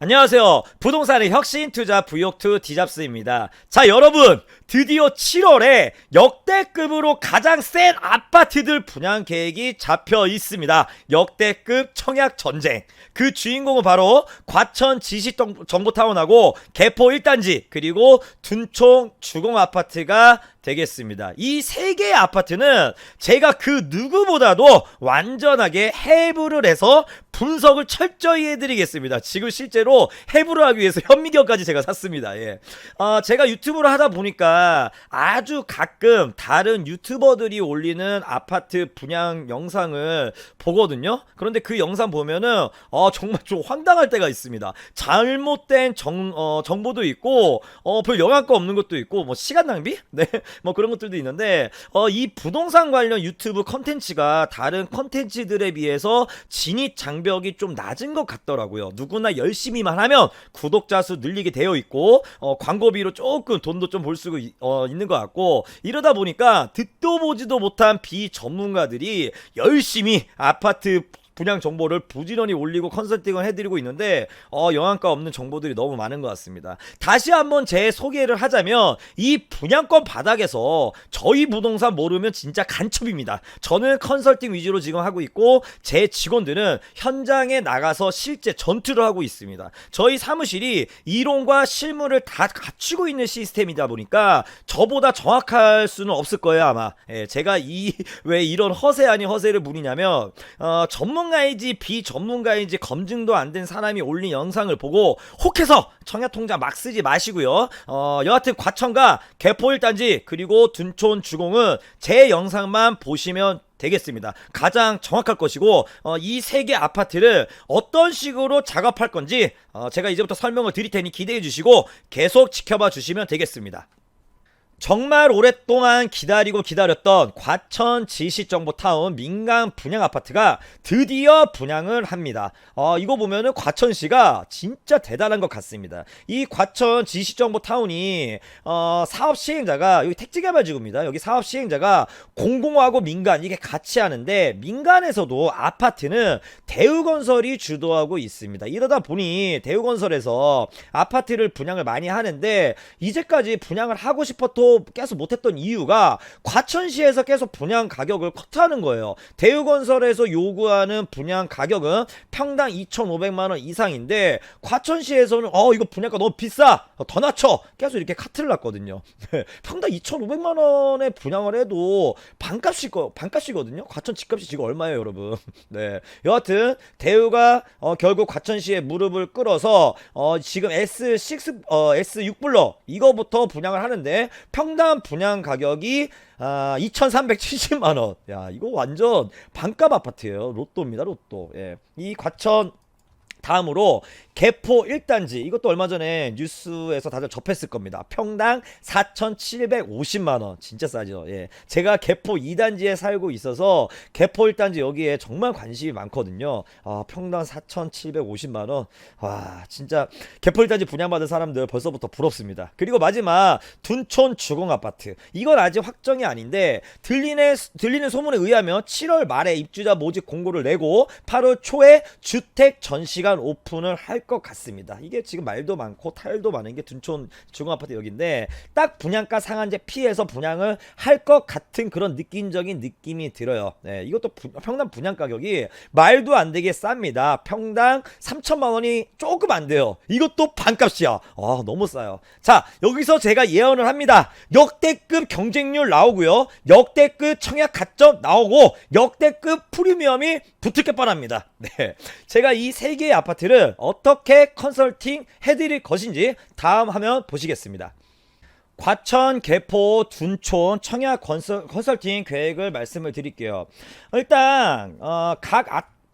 안녕하세요. 부동산의 혁신 투자 부욕투 디잡스입니다. 자, 여러분. 드디어 7월에 역대급으로 가장 센 아파트들 분양 계획이 잡혀 있습니다. 역대급 청약 전쟁. 그 주인공은 바로 과천 지시 정보타운하고 개포 1단지 그리고 둔총 주공 아파트가 되겠습니다. 이 세 개의 아파트는 제가 그 누구보다도 완전하게 해부를 해서 분석을 철저히 해드리겠습니다. 지금 실제로 해부를 하기 위해서 현미경까지 제가 샀습니다. 예. 어, 제가 유튜브를 하다 보니까 아주 가끔 다른 유튜버들이 올리는 아파트 분양 영상을 보거든요. 그런데 그 영상 보면은 어, 정말 좀 황당할 때가 있습니다. 잘못된 정, 어, 정보도 있고 어, 별 영향가 없는 것도 있고 뭐 시간 낭비? 네. 뭐 그런 것들도 있는데 어, 이 부동산 관련 유튜브 컨텐츠가 다른 컨텐츠들에 비해서 진입 장벽이 좀 낮은 것 같더라고요. 누구나 열심히만 하면 구독자 수 늘리게 되어 있고 어, 광고비로 조금 돈도 좀 벌 수 어, 있는 것 같고 이러다 보니까 듣도 보지도 못한 비전문가들이 열심히 아파트 분양 정보를 부지런히 올리고 컨설팅을 해드리고 있는데 어, 영양가 없는 정보들이 너무 많은 것 같습니다. 다시 한번 제 소개를 하자면 이 분양권 바닥에서 저희 부동산 모르면 진짜 간첩입니다. 저는 컨설팅 위주로 지금 하고 있고 제 직원들은 현장에 나가서 실제 전투를 하고 있습니다. 저희 사무실이 이론과 실무를 다 갖추고 있는 시스템이다 보니까 저보다 정확할 수는 없을 거예요 아마. 예, 제가 이 왜 이런 허세 아닌 허세를 부리냐면 어, 전문 전문가인지 비전문가인지 검증도 안 된 사람이 올린 영상을 보고 혹해서 청약통장 막 쓰지 마시고요. 어, 여하튼 과천과 개포 1단지 그리고 둔촌 주공은 제 영상만 보시면 되겠습니다. 가장 정확할 것이고 어, 이세 개 아파트를 어떤 식으로 작업할 건지 어, 제가 이제부터 설명을 드릴 테니 기대해 주시고 계속 지켜봐 주시면 되겠습니다. 정말 오랫동안 기다리고 기다렸던 과천 지시정보타운 민간 분양 아파트가 드디어 분양을 합니다. 어, 이거 보면은 과천시가 진짜 대단한 것 같습니다. 이 과천 지시정보타운이 어, 사업 시행자가 여기 택지개발지구입니다. 여기 사업 시행자가 공공하고 민간 이게 같이 하는데 민간에서도 아파트는 대우건설이 주도하고 있습니다. 이러다 보니 대우건설에서 아파트를 분양을 많이 하는데 이제까지 분양을 하고 싶 계속 못했던 이유가 과천시에서 계속 분양 가격을 커트하는 거예요. 대우건설에서 요구하는 분양 가격은 평당 2,500만 원 이상인데 과천시에서는 어 이거 분양가 너무 비싸 어, 더 낮춰 계속 이렇게 카트를 놨거든요. 평당 2,500만 원에 분양을 해도 반값이 거 반값이거든요. 과천 집값이 지금 얼마예요, 여러분? 네. 여하튼 대우가 어, 결국 과천시에 무릎을 꿇어서 어, 지금 S6 어, S6 블럭 이거부터 분양을 하는데 평당 분양 가격이 아, 2,370만 원. 야, 이거 완전 반값 아파트예요. 로또입니다, 로또. 예. 이 과천 다음으로 개포 1단지 이것도 얼마 전에 뉴스에서 다들 접했을 겁니다. 평당 4,750만 원. 진짜 싸죠. 예. 제가 개포 2단지에 살고 있어서 개포 1단지 여기에 정말 관심이 많거든요. 아, 평당 4,750만 원. 와, 진짜 개포 1단지 분양받은 사람들 벌써부터 부럽습니다. 그리고 마지막 둔촌 주공 아파트. 이건 아직 확정이 아닌데 들리는 들리는 소문에 의하면 7월 말에 입주자 모집 공고를 내고 8월 초에 주택 전시가 시간 오픈을 할 것 같습니다. 이게 지금 말도 많고 타일도 많은 게 둔촌 중앙아파트 여기인데 딱 분양가 상한제 피해서 분양을 할 것 같은 그런 느낌적인 느낌이 들어요. 네, 이것도 부, 평당 분양 가격이 말도 안 되게 쌉니다. 평당 3천만 원이 조금 안 돼요. 이것도 반값이야. 아, 너무 싸요. 자, 여기서 제가 예언을 합니다. 역대급 경쟁률 나오고요. 역대급 청약 가점 나오고 역대급 프리미엄이 붙을 게 뻔합니다. 네. 제가 이 세 개의 아파트 를 어떻게 컨설팅 해드릴 것인지 다음 화면 보시겠습니다. 과천, 개포, 둔촌, 청약 컨설, 컨설팅 계획을 말씀을 드릴게요. 일단 어, 각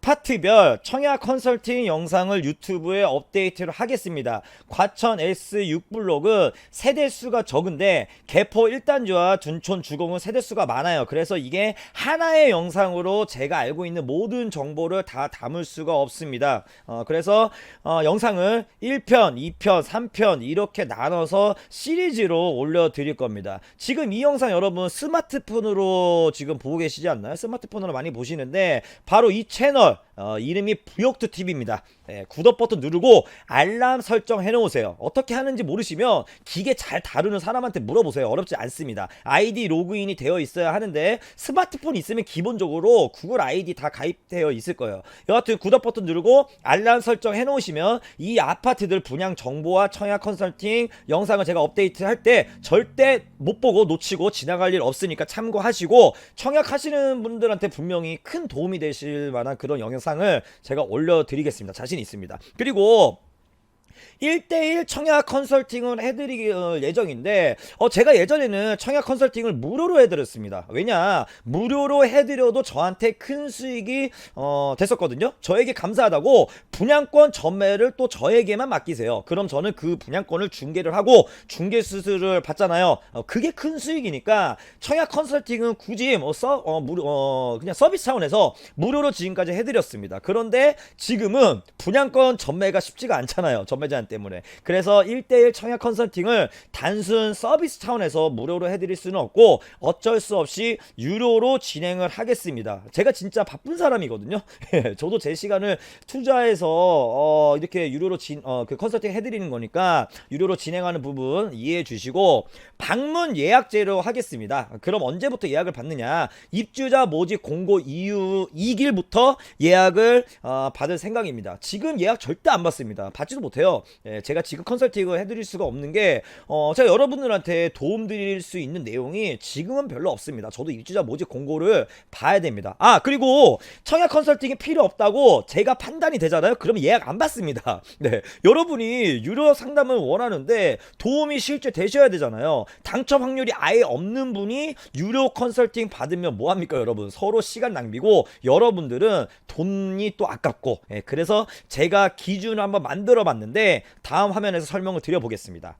파트별 청약 컨설팅 영상을 유튜브에 업데이트를 하겠습니다. 과천 S6 블록은 세대수가 적은데 개포 1단지와 둔촌 주공은 세대수가 많아요. 그래서 이게 하나의 영상으로 제가 알고 있는 모든 정보를 다 담을 수가 없습니다. 어, 그래서 어, 영상을 1편, 2편, 3편 이렇게 나눠서 시리즈로 올려드릴 겁니다. 지금 이 영상 여러분 스마트폰으로 지금 보고 계시지 않나요? 스마트폰으로 많이 보시는데 바로 이 채널 Hello 어, 이름이 부역투 TV입니다. 예, 구독 버튼 누르고 알람 설정 해 놓으세요. 어떻게 하는지 모르시면 기계 잘 다루는 사람한테 물어보세요. 어렵지 않습니다. 아이디 로그인이 되어 있어야 하는데 스마트폰 있으면 기본적으로 구글 아이디 다 가입되어 있을 거예요. 여하튼 구독 버튼 누르고 알람 설정 해 놓으시면 이 아파트들 분양 정보와 청약 컨설팅 영상을 제가 업데이트 할 때 절대 못 보고 놓치고 지나갈 일 없으니까 참고하시고 청약하시는 분들한테 분명히 큰 도움이 되실 만한 그런 영상 을 제가 올려드리겠습니다. 자신 있습니다. 그리고 1대1 청약 컨설팅을 해드릴 예정인데 어 제가 예전에는 청약 컨설팅을 무료로 해드렸습니다. 왜냐 무료로 해드려도 저한테 큰 수익이 어 됐었거든요. 저에게 감사하다고 분양권 전매를 또 저에게만 맡기세요. 그럼 저는 그 분양권을 중개를 하고 중개 수수료를 받잖아요. 어 그게 큰 수익이니까 청약 컨설팅은 굳이 뭐 서, 어, 무료, 어, 그냥 서비스 차원에서 무료로 지금까지 해드렸습니다. 그런데 지금은 분양권 전매가 쉽지가 않잖아요. 전매 자 제한 때문에. 그래서 1대1 청약 컨설팅을 단순 서비스 차원에서 무료로 해드릴 수는 없고 어쩔 수 없이 유료로 진행을 하겠습니다. 제가 진짜 바쁜 사람이거든요. 저도 제 시간을 투자해서 어, 이렇게 유료로 진, 어, 그 컨설팅 해드리는 거니까 유료로 진행하는 부분 이해해 주시고 방문 예약제로 하겠습니다. 그럼 언제부터 예약을 받느냐? 입주자 모집 공고 이후 2길부터 예약을 어, 받을 생각입니다. 지금 예약 절대 안 받습니다. 받지도 못해요 예, 제가 지금 컨설팅을 해드릴 수가 없는 게 어, 제가 여러분들한테 도움 드릴 수 있는 내용이 지금은 별로 없습니다. 저도 입주자 모집 공고를 봐야 됩니다. 아 그리고 청약 컨설팅이 필요 없다고 제가 판단이 되잖아요. 그러면 예약 안 받습니다. 네, 여러분이 유료 상담을 원하는데 도움이 실제 되셔야 되잖아요. 당첨 확률이 아예 없는 분이 유료 컨설팅 받으면 뭐 합니까, 여러분? 서로 시간 낭비고 여러분들은 돈이 또 아깝고 예, 그래서 제가 기준을 한번 만들어 봤는데 다음 화면에서 설명을 드려보겠습니다.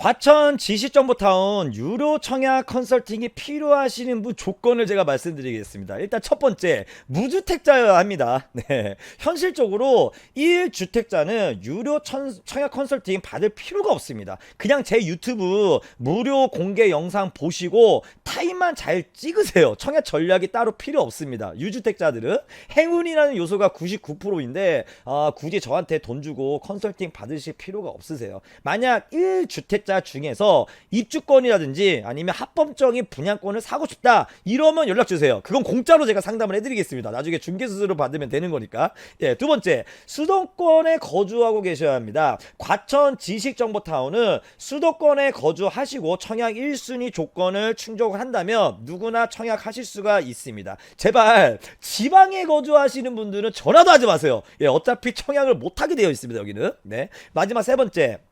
과천 지시정보타운 유료 청약 컨설팅이 필요하시는 분 조건을 제가 말씀드리겠습니다. 일단 첫 번째 무주택자여야 합니다. 네. 현실적으로 1주택자는 유료 천, 청약 컨설팅 받을 필요가 없습니다. 그냥 제 유튜브 무료 공개 영상 보시고 타임만 잘 찍으세요. 청약 전략이 따로 필요 없습니다. 유주택자들은 행운이라는 요소가 99%인데 아, 굳이 저한테 돈 주고 컨설팅 받으실 필요가 없으세요. 만약 1주택자 가입자 중에서 입주권이라든지 아니면 합법적인 분양권을 사고 싶다 이러면 연락 주세요. 그건 공짜로 제가 상담을 해드리겠습니다. 나중에 중개 수수료 받으면 되는 거니까. 예, 두 번째 수도권에 거주하고 계셔야 합니다. 과천 지식정보타운은 수도권에 거주하시고 청약 1순위 조건을 충족을 한다면 누구나 청약하실 수가 있습니다. 제발 지방에 거주하시는 분들은 전화도 하지 마세요. 예, 어차피 청약을 못하게 되어 있습니다. 여기는. 네. 마지막 세 번째.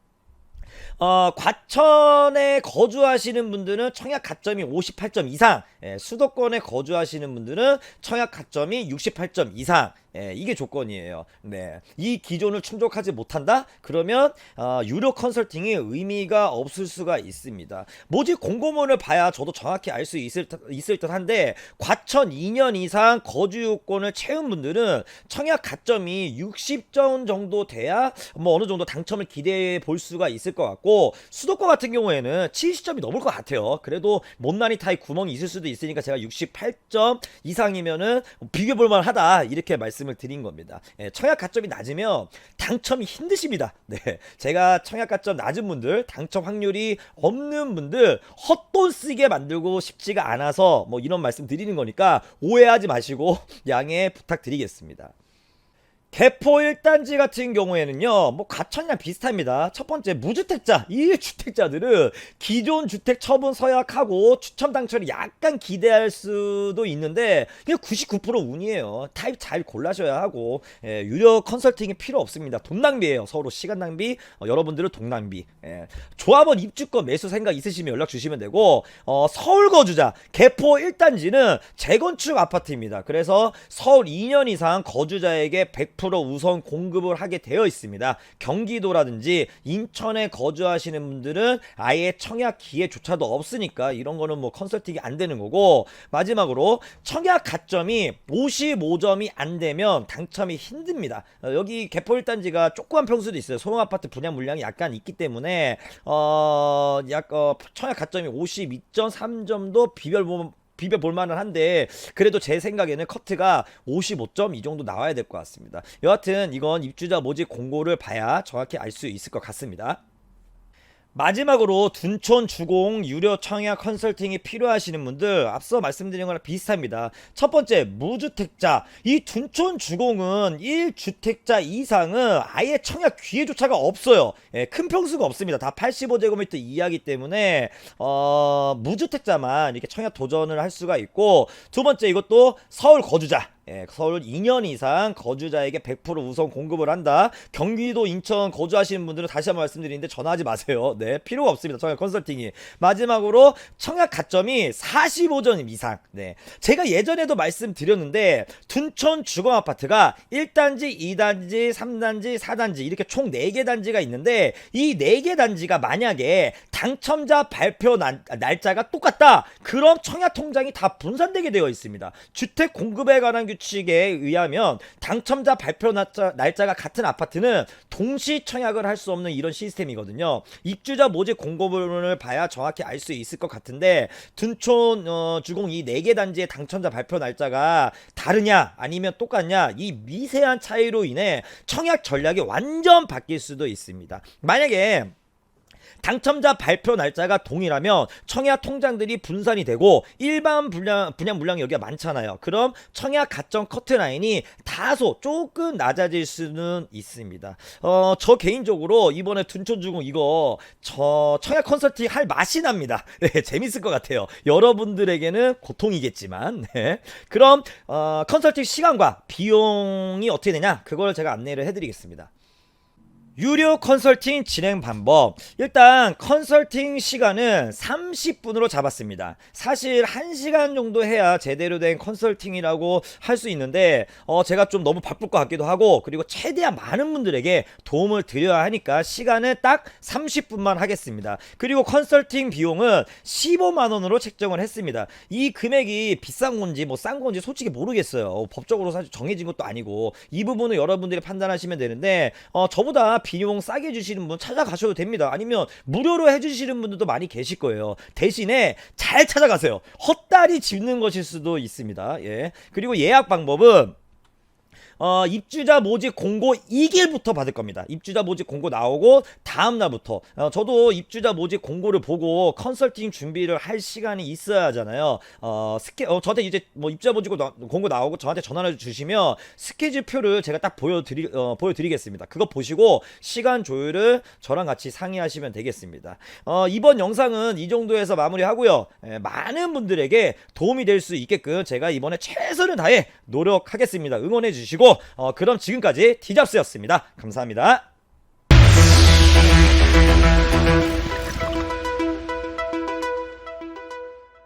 어, 과천에 거주하시는 분들은 청약 가점이 58점 이상, 예, 수도권에 거주하시는 분들은 청약 가점이 68점 이상, 예, 이게 조건이에요. 네. 이 기존을 충족하지 못한다? 그러면 어, 유료 컨설팅이 의미가 없을 수가 있습니다. 모집 공고문을 봐야 저도 정확히 알 수 있을, 있을 듯 한데 과천 2년 이상 거주 요건을 채운 분들은 청약 가점이 60점 정도 돼야 뭐 어느 정도 당첨을 기대해 볼 수가 있을 것 같고 수도권 같은 경우에는 70점이 넘을 것 같아요. 그래도 못난이 타입 구멍이 있을 수도 있으니까 제가 68점 이상이면은 비교볼 만하다 이렇게 말씀 말씀을 드린 겁니다. 예, 청약 가점이 낮으면 당첨이 힘드십니다. 네, 제가 청약 가점 낮은 분들, 당첨 확률이 없는 분들 헛돈 쓰게 만들고 싶지가 않아서 뭐 이런 말씀 드리는 거니까 오해하지 마시고 양해 부탁드리겠습니다. 개포 1단지 같은 경우에는요, 뭐, 가천이랑 비슷합니다. 첫 번째, 무주택자, 1주택자들은 기존 주택 처분 서약하고 추첨 당첨을 약간 기대할 수도 있는데, 그냥 99% 운이에요. 타입 잘 골라셔야 하고, 예, 유료 컨설팅이 필요 없습니다. 돈 낭비예요. 서로 시간 낭비, 어, 여러분들은 돈 낭비. 예. 조합원 입주권 매수 생각 있으시면 연락 주시면 되고, 어, 서울 거주자, 개포 1단지는 재건축 아파트입니다. 그래서 서울 2년 이상 거주자에게 100 100% 우선 공급을 하게 되어 있습니다. 경기도라든지 인천에 거주하시는 분들은 아예 청약 기회조차도 없으니까 이런 거는 뭐 컨설팅이 안 되는 거고 마지막으로 청약 가점이 55점이 안 되면 당첨이 힘듭니다. 어, 여기 개포 1단지가 조그만 평수도 있어요. 소형 아파트 분양 물량이 약간 있기 때문에 어, 약 어, 청약 가점이 52.3점도 비별 비벼볼 만은 한데 그래도 제 생각에는 커트가 55점 이 정도 나와야 될 것 같습니다. 여하튼 이건 입주자 모집 공고를 봐야 정확히 알 수 있을 것 같습니다. 마지막으로 둔촌 주공 유료 청약 컨설팅이 필요하시는 분들 앞서 말씀드린 거랑 비슷합니다. 첫 번째 무주택자 이 둔촌 주공은 1주택자 이상은 아예 청약 기회조차가 없어요. 예, 큰 평수가 없습니다. 다 85제곱미터 이하기 때문에 어, 무주택자만 이렇게 청약 도전을 할 수가 있고 두 번째 이것도 서울 거주자 예, 서울 2년 이상 거주자에게 100% 우선 공급을 한다. 경기도, 인천 거주하시는 분들은 다시 한번 말씀드리는데 전화하지 마세요. 네, 필요가 없습니다. 청약 컨설팅이. 마지막으로 청약 가점이 45점 이상. 네, 제가 예전에도 말씀드렸는데 둔촌 주거 아파트가 1단지, 2단지, 3단지, 4단지 이렇게 총 4개 단지가 있는데 이 4개 단지가 만약에 당첨자 발표 날, 날짜가 똑같다. 그럼 청약 통장이 다 분산되게 되어 있습니다. 주택 공급에 관한 규 칙에 의하면 당첨자 발표 날짜, 날짜가 같은 아파트는 동시 청약을 할 수 없는 이런 시스템이거든요. 입주자 모집 공고문을 봐야 정확히 알 수 있을 것 같은데 둔촌 어, 주공 이 4개 단지의 당첨자 발표 날짜가 다르냐 아니면 똑같냐 이 미세한 차이로 인해 청약 전략이 완전 바뀔 수도 있습니다. 만약에 당첨자 발표 날짜가 동일하면 청약 통장들이 분산이 되고 일반 분량 분양 물량이 여기가 많잖아요. 그럼 청약 가점 커트라인이 다소 조금 낮아질 수는 있습니다. 어, 저 개인적으로 이번에 둔촌주공 이거 저 청약 컨설팅 할 맛이 납니다. 네, 재밌을 것 같아요. 여러분들에게는 고통이겠지만, 네. 그럼 어, 컨설팅 시간과 비용이 어떻게 되냐? 그걸 제가 안내를 해드리겠습니다. 유료 컨설팅 진행 방법. 일단 컨설팅 시간은 30분으로 잡았습니다. 사실 1시간 정도 해야 제대로 된 컨설팅이라고 할 수 있는데 어 제가 좀 너무 바쁠 것 같기도 하고 그리고 최대한 많은 분들에게 도움을 드려야 하니까 시간은 딱 30분만 하겠습니다. 그리고 컨설팅 비용은 15만 원으로 책정을 했습니다. 이 금액이 비싼 건지 뭐 싼 건지 솔직히 모르겠어요. 어, 법적으로 사실 정해진 것도 아니고 이 부분은 여러분들이 판단하시면 되는데 어 저보다 비용 싸게 주시는 분 찾아가셔도 됩니다. 아니면 무료로 해주시는 분들도 많이 계실 거예요. 대신에 잘 찾아가세요. 헛다리 짚는 것일 수도 있습니다. 예. 그리고 예약 방법은 어, 입주자 모집 공고 2일부터 받을 겁니다. 입주자 모집 공고 나오고 다음 날부터 어, 저도 입주자 모집 공고를 보고 컨설팅 준비를 할 시간이 있어야 하잖아요. 어, 스케 어, 저한테 이제 뭐 입주자 모집 나- 공고 나오고 저한테 전화를 주시면 스케줄표를 제가 딱 보여드리 어, 보여드리겠습니다. 그거 보시고 시간 조율을 저랑 같이 상의하시면 되겠습니다. 어, 이번 영상은 이 정도에서 마무리하고요. 예, 많은 분들에게 도움이 될 수 있게끔 제가 이번에 최선을 다해 노력하겠습니다. 응원해 주시 있고 어, 그럼 지금까지 티잡스였습니다. 감사합니다.